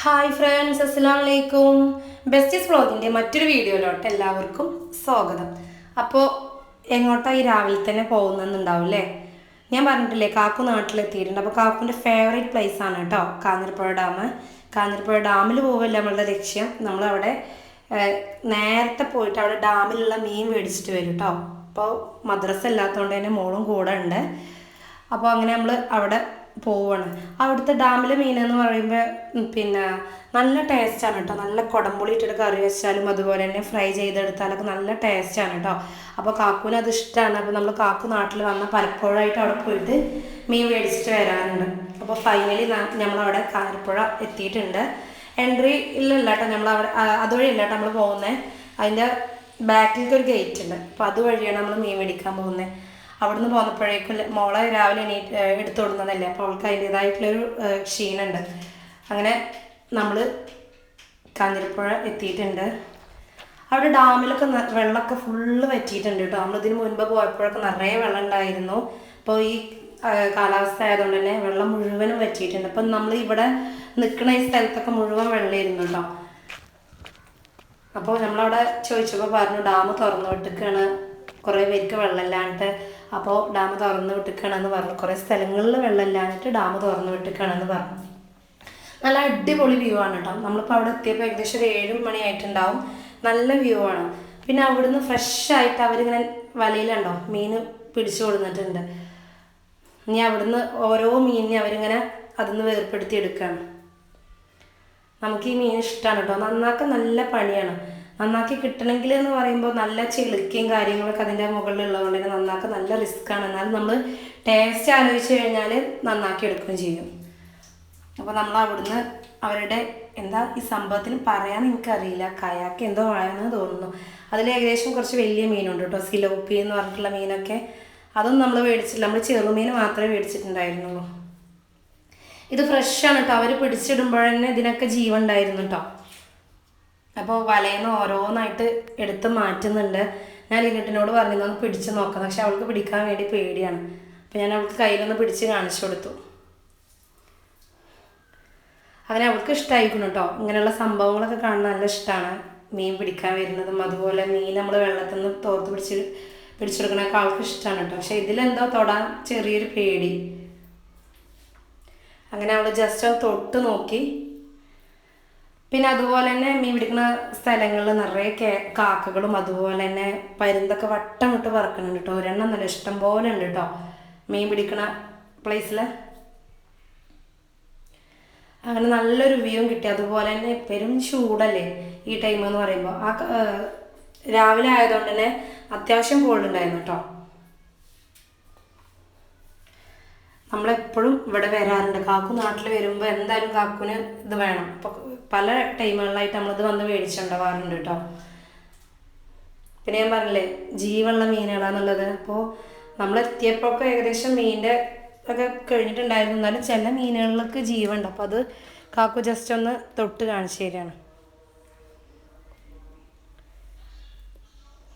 Hi friends അസ്സാം വലൈക്കും besties വ്ളോഗിന്റെ മറ്റൊരു വീഡിയോയിലോട്ട് എല്ലാവർക്കും സ്വാഗതം. അപ്പോൾ എങ്ങോട്ടാണ് ഈ രാവിലെ തന്നെ പോകുന്നെന്നുണ്ടാവും അല്ലേ ഞാൻ പറഞ്ഞിട്ടില്ലേ കാക്കു നാട്ടിലെത്തിയിട്ടുണ്ട്. അപ്പോൾ കാക്കുവിന്റെ ഫേവറേറ്റ് പ്ലേസ് ആണ് കേട്ടോ കാഞ്ഞിരപ്പുഴ ഡാം. കാഞ്ഞിരപ്പുഴ ഡാമിൽ പോവല്ല നമ്മളുടെ ലക്ഷ്യം. നമ്മളവിടെ നേരത്തെ പോയിട്ട് അവിടെ ഡാമിലുള്ള മീൻ മേടിച്ചിട്ട് വരും കേട്ടോ. അപ്പോൾ മദ്രസ അല്ലാത്തതുകൊണ്ട് തന്നെ മോളും കൂടെ ഉണ്ട്. അപ്പോൾ അങ്ങനെ നമ്മൾ അവിടെ പോവുകയാണ് അവിടുത്തെ ഡാമിലെ മീൻ എന്ന് പറയുമ്പോൾ പിന്നെ നല്ല ടേസ്റ്റാണ് കേട്ടോ നല്ല കുടംപുളി ഇട്ടിട്ട് കറി വെച്ചാലും അതുപോലെ തന്നെ ഫ്രൈ ചെയ്തെടുത്താലൊക്കെ നല്ല ടേസ്റ്റാണ് കേട്ടോ അപ്പോൾ കാക്കുവിന് അത് ഇഷ്ടമാണ് അപ്പോൾ നമ്മൾ കാക്കു നാട്ടിൽ വന്ന പലപ്പോഴായിട്ട് അവിടെ പോയിട്ട് മീൻ മേടിച്ചിട്ട് വരാറുണ്ട്. അപ്പോൾ ഫൈനലി നമ്മളവിടെ കാരപ്പുഴ എത്തിയിട്ടുണ്ട്. എൻട്രി ഇല്ലല്ല കേട്ടോ നമ്മൾ അവിടെ അതുവഴി ഇല്ല കേട്ടോ നമ്മൾ പോകുന്നത് അതിന്റെ ബാക്കിലേക്ക് ഒരു ഗേറ്റ് ഉണ്ട്. അപ്പോൾ അതുവഴിയാണ് നമ്മൾ മീൻ മേടിക്കാൻ പോകുന്നത് അവിടുന്ന് പോന്നപ്പോഴേക്കും മോളെ രാവിലെ ഏഹ് എടുത്തു കൊടുക്കുന്നതല്ലേ അപ്പോൾ അവൾക്ക് അതിന്റെതായിട്ടുള്ളൊരു ക്ഷീണുണ്ട്. അങ്ങനെ നമ്മൾ കാഞ്ഞിരപ്പുഴ എത്തിയിട്ടുണ്ട്. അവിടെ ഡാമിലൊക്കെ വെള്ളമൊക്കെ ഫുള്ള് വറ്റിയിട്ടുണ്ട് കേട്ടോ. നമ്മളിതിന് മുൻപ് പോയപ്പോഴൊക്കെ നിറയെ വെള്ളം ഉണ്ടായിരുന്നു. അപ്പോൾ ഈ കാലാവസ്ഥ ആയതുകൊണ്ട് തന്നെ വെള്ളം മുഴുവനും വറ്റിയിട്ടുണ്ട്. അപ്പം നമ്മൾ ഇവിടെ നിൽക്കുന്ന ഈ സ്ഥലത്തൊക്കെ മുഴുവൻ വെള്ളമായിരുന്നു കേട്ടോ. അപ്പോൾ നമ്മളവിടെ ചോദിച്ചപ്പോൾ പറഞ്ഞു ഡാം തുറന്നു വിട്ടിക്കാണ്. കുറേ പേർക്ക് വെള്ളമില്ലാണ്ട് അപ്പോൾ ഡാം തുറന്ന് വിട്ടിക്കണമെന്ന് പറഞ്ഞു. കുറേ സ്ഥലങ്ങളിൽ വെള്ളം വെള്ളമില്ലാഞ്ഞിട്ട് ഡാം തുറന്ന് വിട്ടിക്കണമെന്ന് പറഞ്ഞു. നല്ല അടിപൊളി വ്യൂ ആണ് കേട്ടോ. നമ്മളിപ്പോൾ അവിടെ എത്തിയപ്പോൾ ഏകദേശം ഒരു ഏഴ് മണി ആയിട്ടുണ്ടാവും. നല്ല വ്യൂ ആണ്. പിന്നെ അവിടുന്ന് ഫ്രഷ് ആയിട്ട് അവരിങ്ങനെ വലയിലുണ്ടോ? മീൻ പിടിച്ചു കൊടുത്തിട്ടുണ്ട്. ഇനി അവിടുന്ന് ഓരോ മീനിനെ അവരിങ്ങനെ അതിന്ന് വേർപ്പെടുത്തി എടുക്കുകയാണ്. നമുക്ക് ഈ മീൻ ഇഷ്ടമാണ് കേട്ടോ. നന്നാക്കാൻ നല്ല പണിയാണ്. നന്നാക്കി കിട്ടണമെങ്കിൽ എന്ന് പറയുമ്പോൾ നല്ല ചെളുക്കയും കാര്യങ്ങളൊക്കെ അതിന്റെ മുകളിലുള്ളതുകൊണ്ട് തന്നെ നന്നാക്കാൻ നല്ല റിസ്ക് ആണ്. എന്നാലും നമ്മൾ ടേസ്റ്റ് ആലോചിച്ച് കഴിഞ്ഞാൽ നന്നാക്കി എടുക്കുകയും ചെയ്യും. അപ്പോൾ നമ്മൾ അവിടുന്ന് അവരുടെ എന്താ ഈ സംഭവത്തിന് പറയാൻ എനിക്കറിയില്ല. കയാക്ക് എന്തോ ആയെന്ന് തോന്നുന്നു. അതിൽ ഏകദേശം കുറച്ച് വലിയ മീനുണ്ട് കേട്ടോ. സിലോപ്പി എന്ന് പറഞ്ഞിട്ടുള്ള മീനൊക്കെ. അതൊന്നും നമ്മൾ മേടിച്ചിട്ടില്ല നമ്മൾ ചെറുമീൻ മാത്രമേ മേടിച്ചിട്ടുണ്ടായിരുന്നുള്ളൂ. ഇത് ഫ്രഷ് ആണ് കേട്ടോ. അവർ പിടിച്ചിടുമ്പോഴന്നെ ഇതിനൊക്കെ ജീവൻ ഉണ്ടായിരുന്നു കേട്ടോ. അപ്പോൾ വലയിന്ന് ഓരോന്നായിട്ട് എടുത്ത് മാറ്റുന്നുണ്ട്. ഞാൻ ലിനിട്ടിനോട് പറഞ്ഞു ഒന്ന് പിടിച്ച് നോക്കാം. പക്ഷെ അവൾക്ക് പിടിക്കാൻ വേണ്ടി പേടിയാണ്. അപ്പോൾ ഞാൻ അവൾക്ക് കയ്യിലൊന്ന് പിടിച്ച് കാണിച്ചു കൊടുത്തു. അങ്ങനെ അവൾക്ക് ഇഷ്ടമായിരിക്കണം കേട്ടോ ഇങ്ങനെയുള്ള സംഭവങ്ങളൊക്കെ കാണാൻ നല്ല ഇഷ്ടമാണ് മീൻ പിടിക്കാൻ വരുന്നതും അതുപോലെ മീൻ നമ്മൾ വെള്ളത്തിൽ നിന്ന് തോർത്ത് പിടിച്ച് പിടിച്ചെടുക്കണൊക്കെ അവൾക്ക് ഇഷ്ടമാണ് കേട്ടോ പക്ഷെ ഇതിലെന്തോ തൊടാൻ ചെറിയൊരു പേടി. അങ്ങനെ അവൾ ജസ്റ്റ് ഒന്ന് തൊട്ട് നോക്കി. പിന്നെ അതുപോലെ തന്നെ മീൻ പിടിക്കുന്ന സ്ഥലങ്ങളിൽ നിറയെ കേ കാക്കകളും അതുപോലെ തന്നെ പരുന്തൊക്കെ വട്ടം വിട്ട് പറക്കുന്നുണ്ട് കേട്ടോ ഒരെണ്ണം നല്ല ഇഷ്ടം പോലെ ഉണ്ട് കേട്ടോ മീൻ പിടിക്കണ പ്ലേസിൽ അങ്ങനെ നല്ലൊരു വ്യൂവും കിട്ടി. അതുപോലെ തന്നെ എപ്പോഴും ചൂടല്ലേ ഈ ടൈം എന്ന് പറയുമ്പോൾ ആ രാവിലെ ആയതുകൊണ്ട് തന്നെ അത്യാവശ്യം കോൾഡ് ഉണ്ടായിരുന്നു കേട്ടോ നമ്മളെപ്പോഴും ഇവിടെ വരാറുണ്ട്. കാക്കു നാട്ടിൽ വരുമ്പോൾ എന്തായാലും കാക്കുന് ഇത് വേണം. അപ്പോൾ പല ടൈമുകളിലായിട്ട് നമ്മളിത് വന്ന് മേടിച്ചുണ്ടാവാറുണ്ട് കേട്ടോ പിന്നെ ഞാൻ പറഞ്ഞില്ലേ ജീവുള്ള മീനുകളാന്നുള്ളത് അപ്പോൾ നമ്മൾ എത്തിയപ്പോൾ എത്തിയപ്പോഴൊക്കെ ഏകദേശം മീനിന്റെ ഒക്കെ കഴിഞ്ഞിട്ടുണ്ടായിരുന്നു. എന്നാലും ചില മീനുകളിലൊക്കെ ജീവുണ്ട്. അപ്പോൾ അത് കാക്കു ജസ്റ്റ് ഒന്ന് തൊട്ട് കാണിച്ചു തരികയാണ്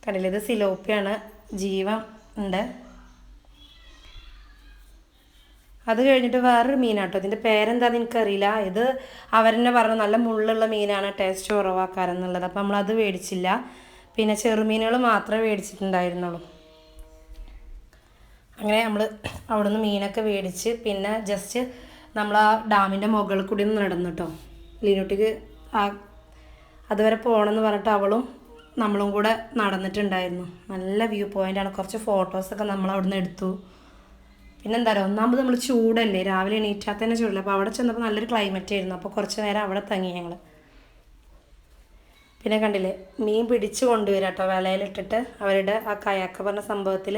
കണ്ടില്ലേ ഇത് സിലോപ്പിയാണ് ജീവ ഉണ്ട്. അത് കഴിഞ്ഞിട്ട് വേറൊരു മീനാട്ടോ. ഇതിന്റെ പേരെന്താന്ന് എനിക്കറിയില്ല. ഇത് അവരെന്നെ പറഞ്ഞു നല്ല മുള്ളുള്ള മീനാണ് ടേസ്റ്റ് കുറവാക്കാരെന്നുള്ളത്. അപ്പം നമ്മളത് മേടിച്ചില്ല. പിന്നെ ചെറുമീനുകൾ മാത്രമേ മേടിച്ചിട്ടുണ്ടായിരുന്നുള്ളൂ. അങ്ങനെ നമ്മൾ അവിടുന്ന് മീനൊക്കെ മേടിച്ച് പിന്നെ ജസ്റ്റ് നമ്മൾ ആ ഡാമിന്റെ മുകളിൽ കൂടി ഒന്ന് നടന്നു കേട്ടോ. ലീനുട്ടിക്ക് ആ അതുവരെ പോകണമെന്ന് പറഞ്ഞിട്ട് അവളും നമ്മളും കൂടെ നടന്നിട്ടുണ്ടായിരുന്നു. നല്ല വ്യൂ പോയിന്റാണ് കുറച്ച് ഫോട്ടോസൊക്കെ നമ്മൾ അവിടുന്ന് എടുത്തു. പിന്നെ എന്താ പറയുക ഒന്നാമത് നമ്മൾ ചൂടല്ലേ രാവിലെ എണീറ്റാൽ തന്നെ ചൂടല്ലേ അപ്പോൾ അവിടെ ചെന്നപ്പോൾ നല്ലൊരു ക്ലൈമറ്റ് ആയിരുന്നു അപ്പോൾ കുറച്ച് നേരം അവിടെ തങ്ങി ഞങ്ങൾ പിന്നെ കണ്ടില്ലേ മീൻ പിടിച്ചു കൊണ്ടുവരിക കേട്ടോ വിലയിലിട്ടിട്ട് അവരുടെ ആ കയാക്ക പറഞ്ഞ സംഭവത്തിൽ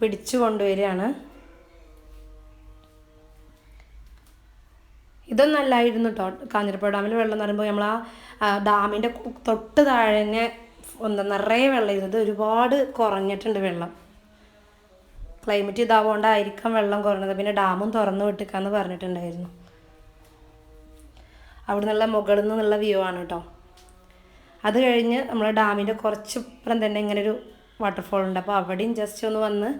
പിടിച്ചു കൊണ്ടുവരികയാണ്. ഇതൊന്നും അല്ലായിരുന്നു കേട്ടോ കാഞ്ഞിരപ്പുഴ ഡാമിൽ വെള്ളം എന്ന് പറയുമ്പോൾ നമ്മൾ ആ ഡാമിന്റെ തൊട്ട് താഴെ തന്നെ എന്താ നിറയെ വെള്ളം ഇരുന്നത് ഒരുപാട് കുറഞ്ഞിട്ടുണ്ട് വെള്ളം. ക്ലൈമറ്റ് ഇതാവുകൊണ്ടായിരിക്കാം വെള്ളം കുറഞ്ഞത്. പിന്നെ ഡാമും തുറന്നു വിട്ടിക്കാന്ന് പറഞ്ഞിട്ടുണ്ടായിരുന്നു. അവിടെ നിന്നുള്ള മുകളിൽ നിന്നുള്ള വ്യൂ ആണ് കേട്ടോ അത് കഴിഞ്ഞ് നമ്മൾ ഡാമിന്റെ കുറച്ച് ഇപ്പുറം തന്നെ ഇങ്ങനെ ഒരു വാട്ടർഫോൾ ഉണ്ട്. അപ്പോൾ അവിടെയും ജസ്റ്റ് ഒന്ന് വന്ന്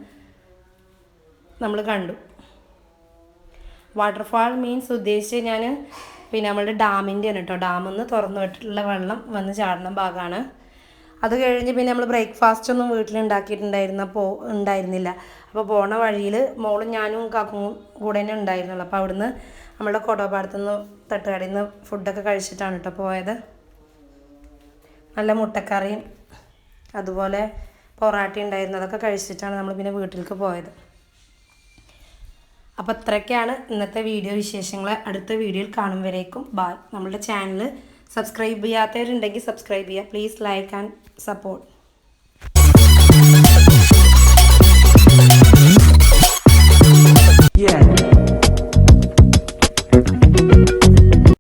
നമ്മൾ കണ്ടു. വാട്ടർഫാൾ മീൻസ് ഉദ്ദേശിച്ച് ഞാൻ പിന്നെ നമ്മളുടെ ഡാമിന്റെ ആണ് കേട്ടോ ഡാമിൽ നിന്ന് തുറന്നു വിട്ടിട്ടുള്ള വെള്ളം വന്ന് ചാടുന്ന ഭാഗമാണ് അത് കഴിഞ്ഞ് പിന്നെ നമ്മൾ ബ്രേക്ക്ഫാസ്റ്റ് ഒന്നും പോ ഉണ്ടായിരുന്നില്ല. അപ്പോൾ പോണ വഴിയിൽ മോളും ഞാനും കാക്കും കൂടെ തന്നെ ഉണ്ടായിരുന്നുള്ളൂ. അപ്പോൾ അവിടുന്ന് നമ്മളുടെ കൊടോപാടത്തു നിന്ന് തട്ടുകടയിൽ നിന്ന് ഫുഡൊക്കെ കഴിച്ചിട്ടാണ് കേട്ടോ പോയത്. നല്ല മുട്ടക്കറിയും അതുപോലെ പൊറാട്ട ഉണ്ടായിരുന്നു അതൊക്കെ കഴിച്ചിട്ടാണ് നമ്മൾ പിന്നെ വീട്ടിലേക്ക് പോയത്. അപ്പോൾ ഇത്രയൊക്കെയാണ് ഇന്നത്തെ വീഡിയോ വിശേഷങ്ങൾ അടുത്ത വീഡിയോയിൽ കാണും വരേക്കും. ബായ് നമ്മളുടെ ചാനൽ സബ്സ്ക്രൈബ് ചെയ്യാത്തവരുണ്ടെങ്കിൽ സബ്സ്ക്രൈബ് ചെയ്യുക please like and support Yeah.